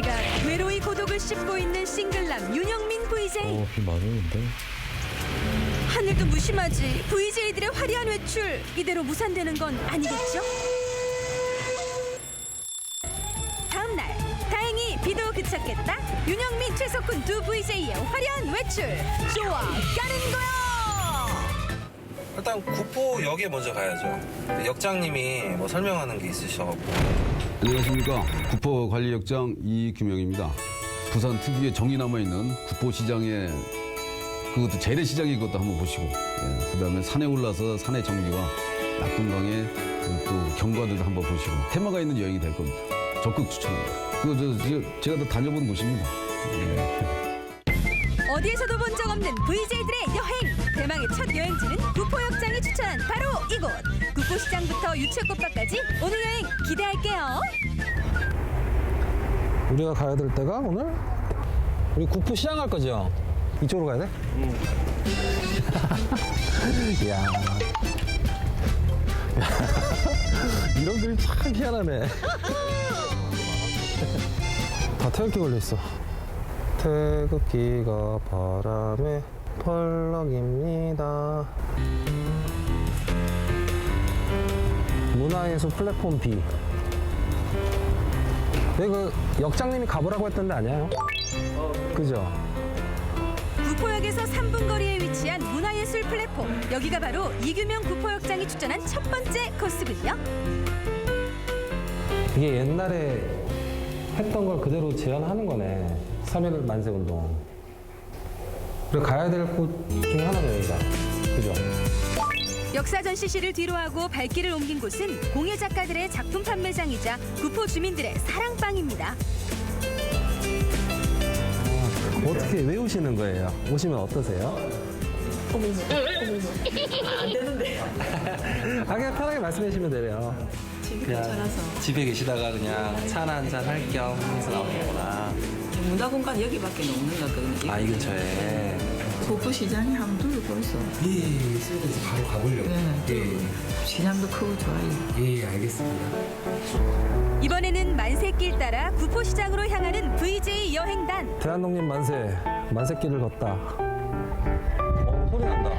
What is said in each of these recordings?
시각 외로이 고독을 씹고 있는 싱글남 윤영민 VJ 어, 비 많이 오는데. 하늘도 무심하지 VJ들의 화려한 외출 이대로 무산되는 건 아니겠죠? 다음 날 다행히 비도 그쳤겠다 윤영민 최석훈 두 VJ의 화려한 외출 좋아 까는 거야 일단 구포역에 먼저 가야죠. 역장님이 뭐 설명하는 게 있으셔갖고. 안녕하십니까. 구포관리역장 이규명입니다. 부산 특유의 정이 남아있는 구포시장의 그것도 재래시장인 것도 한번 보시고 예, 그다음에 산에 올라서 산의 정기와 낙동강의 그또 경관들도 한번 보시고 테마가 있는 여행이 될 겁니다. 적극 추천합니다. 그거 저, 저, 제가 더 다녀본 곳입니다. 예. 어디에서도 본 적 없는 VJ들의 여행 대망의 첫 여행지는 구포역장이 추천한 바로 이곳 구포시장부터 유채꽃밭까지 오늘 여행 기대할게요 우리가 가야 될 때가 오늘? 우리 구포 시장 갈 거죠? 이쪽으로 가야 돼? 응. 이야. 이런 그림 참 희한하네. 다 태극기 걸려 있어. 태극기가 바람에 펄럭입니다. 문화예술 플랫폼 B. 여기 그 역장님이 가보라고 했던데 아니에요? 그죠? 구포역에서 3분 거리에 위치한 문화예술 플랫폼 여기가 바로 이규명 구포역장이 추천한 첫 번째 코스군요 이게 옛날에 했던 걸 그대로 재현하는 거네. 3.1 만세 운동. 그리고 가야 될 곳 중에 하나네, 여기가. 그죠? 역사 전시실을 뒤로하고 발길을 옮긴 곳은 공예 작가들의 작품 판매장이자 구포 주민들의 사랑방입니다 어떻게 외우시는 거예요? 오시면 어떠세요? 안 되는데. 아, 그냥 편하게 말씀해 주시면 돼요. 집에 계시다가 그냥 차나 한잔 할 겸 해서 나오는 거구나. 문화 공간 여기밖에 없는 것 같거든요. 아, 이 근처에. 북부시장이 한번 둘러보있어 예, 예, 그래서 바로 가보려고. 네. 시장도 크고 좋아요. 예, 예, 알겠습니다. 이번에는 만세길 따라 구포시장으로 향하는 VJ 여행단 대한독립 만세, 만세길을 걷다. 어, 소리 난다.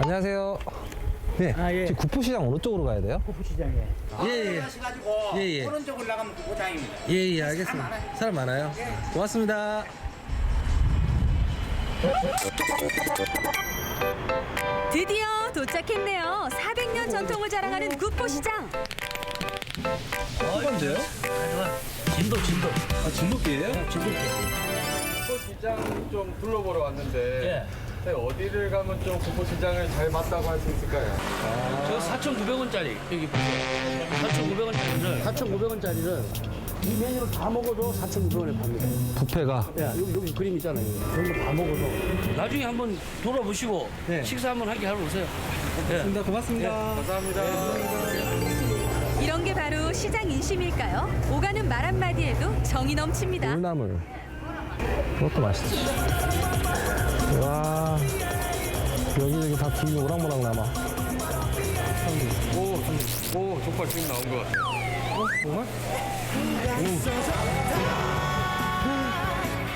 안녕하세요. 네, 아, 예. 지금 구포시장 어느 쪽으로 가야 돼요? 구포시장에 예, 예. 하시가지고 예, 예. 오른쪽으로 나가면 구포장입니다. 예, 예, 알겠습니다. 사람 많아요? 고맙습니다. 드디어 도착했네요 400년 전통을 자랑하는 구포시장 이건데요? 진도 진도. 아, 진돗개예요? 구포시장 좀 둘러보러 왔는데 예. 네, 어디를 가면 좀 구포시장을 잘 봤다고 할 수 있을까요? 저 4,900원짜리 여기 보세요. 4,900원짜리를 4,900원짜리를 이 메뉴를 다 먹어도 4,900원에 팝니다. 부패가. 야, 여기, 여기 그림 있잖아요. 여기 다 먹어도 나중에 한번 돌아보시고 네. 식사 한번 하게 하러 오세요. 예. 네, 고맙습니다. 이런 게 바로 시장 인심일까요? 오가는 말 한마디에도 정이 넘칩니다 물나물. 그것도 맛있지. 와. 여기저기 다 김이 오랑모랑 남아. 오, 오, 족발 지금 나온 것 같아요. 어, 정말? 음.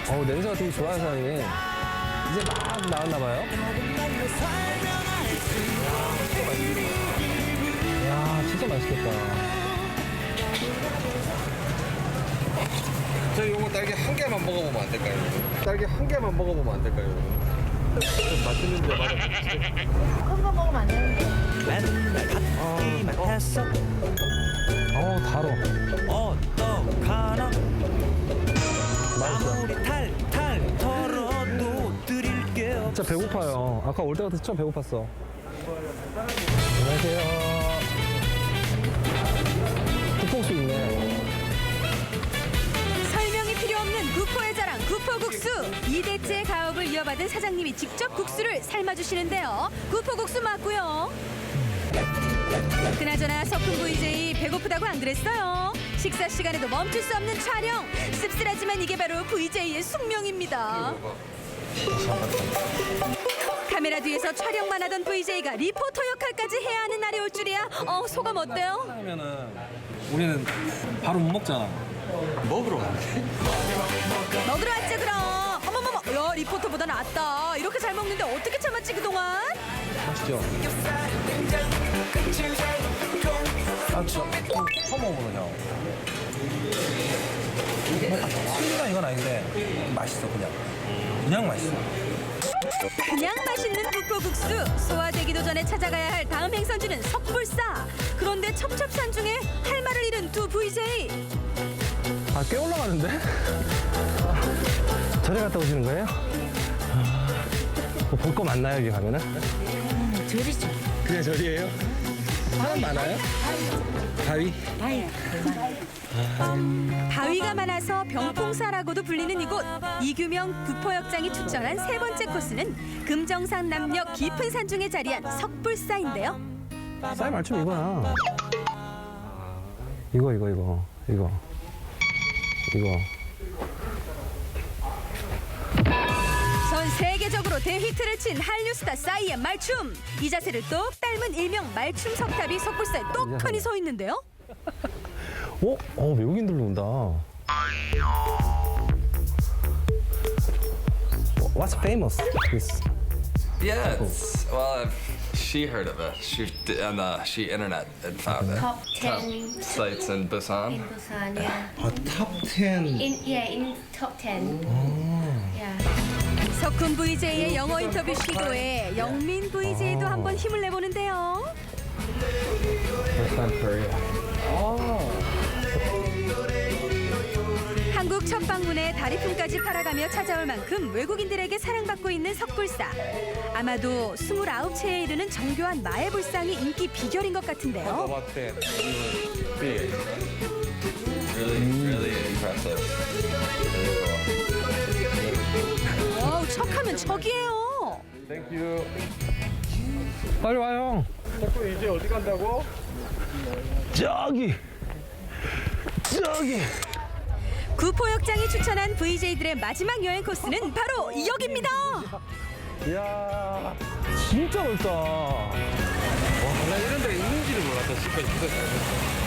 어우, 냄새가 되게 좋아요, 사장님. 이제 막 나왔나 봐요. 야, 진짜 맛있겠다. 저희 요거 딸기 한 개만 먹어보면 안 될까요? 딸기 한 개만 먹어보면 안 될까요? 좀 맛있는데 말해. 어우, 달어. 어떡하나 맛있어. 아무리 탈탈 털어도 드릴게요 진짜 배고파요. 아까 올 때부터 진짜 배고팠어. 안녕하세요. 2대째 가업을 이어받은 사장님이 직접 국수를 삶아주시는데요. 구포국수 맞고요. 그나저나 석훈 VJ 배고프다고 안 그랬어요? 식사 시간에도 멈출 수 없는 촬영. 씁쓸하지만 이게 바로 VJ의 숙명입니다. 카메라 뒤에서 촬영만 하던 VJ가 리포터 역할까지 해야 하는 날이 올 줄이야. 어 소감 어때요? 그러면은 우리는 바로 못 먹잖아. 먹으러 가는데? 먹으러 왔지 그럼. 어머머머, 야 리포터보다 낫다. 이렇게 잘 먹는데 어떻게 참았지 그동안? 맛있죠? 아, 저, 형. 순리가 이건 아닌데, 맛있어, 그냥. 그냥 맛있어. 그냥 맛있는 북포국수 소화되기도 전에 찾아가야 할 다음 행선지는 석불사 그런데 첩첩산 중에 할 말을 잃은 두 VJ 아, 꽤 올라가는데? 절에 갔다 오시는 거예요? 뭐 볼거 많나요, 여기 가면은? 절이죠. 그냥 절이에요? 사람 많아요? 바위? 바위가 많아서 병풍사라고도 불리는 이곳 이규명 구포역장이 추천한 세 번째 코스는 금정산 남녘 깊은 산 중에 자리한 석불사인데요 쌀 말춤 이거야. 이거, 이거, 이거, 이거. 이거. 전 세계적으로 대히트를 친 한류 스타 싸이의 말춤 이 자세를 똑 닮은 일명 말춤 석탑이 석불사에 똑하니 서 있는데요 어? 어, 외국인들로 온다. What's famous? This. Yeah, it's, well, she heard of it. She d- on the she internet and found it. top 10 Sites in Busan. in Busan, yeah. 아, 탑 10. In yeah, in top 10. Yeah. 석훈 VJ의 영어 인터뷰 시도에 영민 VJ도 한번 힘을 내보는데요 한국 첫 방문에 다리품까지 팔아가며 찾아올 만큼 외국인들에게 사랑받고 있는 석불사. 아마도 29채에 이르는 정교한 마의 불상이 인기 비결인 것 같은데요. Big. Really, really impressive. 척하면 척이에요. 땡큐. 빨리 와요. 덕분 이제 어디 간다고? 저기. 저기. 구포역장이 추천한 VJ들의 마지막 여행 코스는 바로 여기입니다. 이야, 진짜 넓다. 와, 나 이런 데가 있는지를 몰랐다. 진짜. 안녕.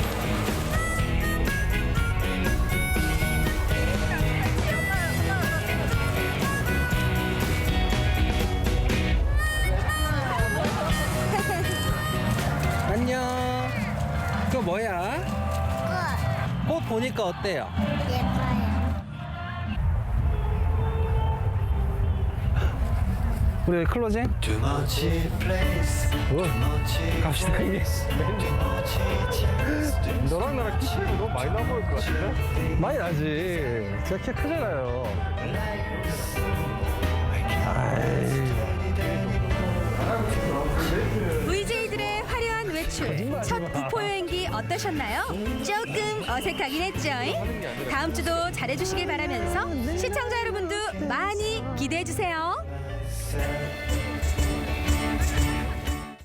꽃 보니까 어때요? 우리 클로징? 어, 갑시다, 이게. 너랑 나랑 키 너무 많이 나 보일 것 같은데? 많이 나지. 제가 키가 크잖아요. 아이. 외출, 첫 구포 여행기 어떠셨나요? 조금 어색하긴 했죠. 다음 주도 잘해주시길 바라면서 시청자 여러분도 많이 기대해 주세요.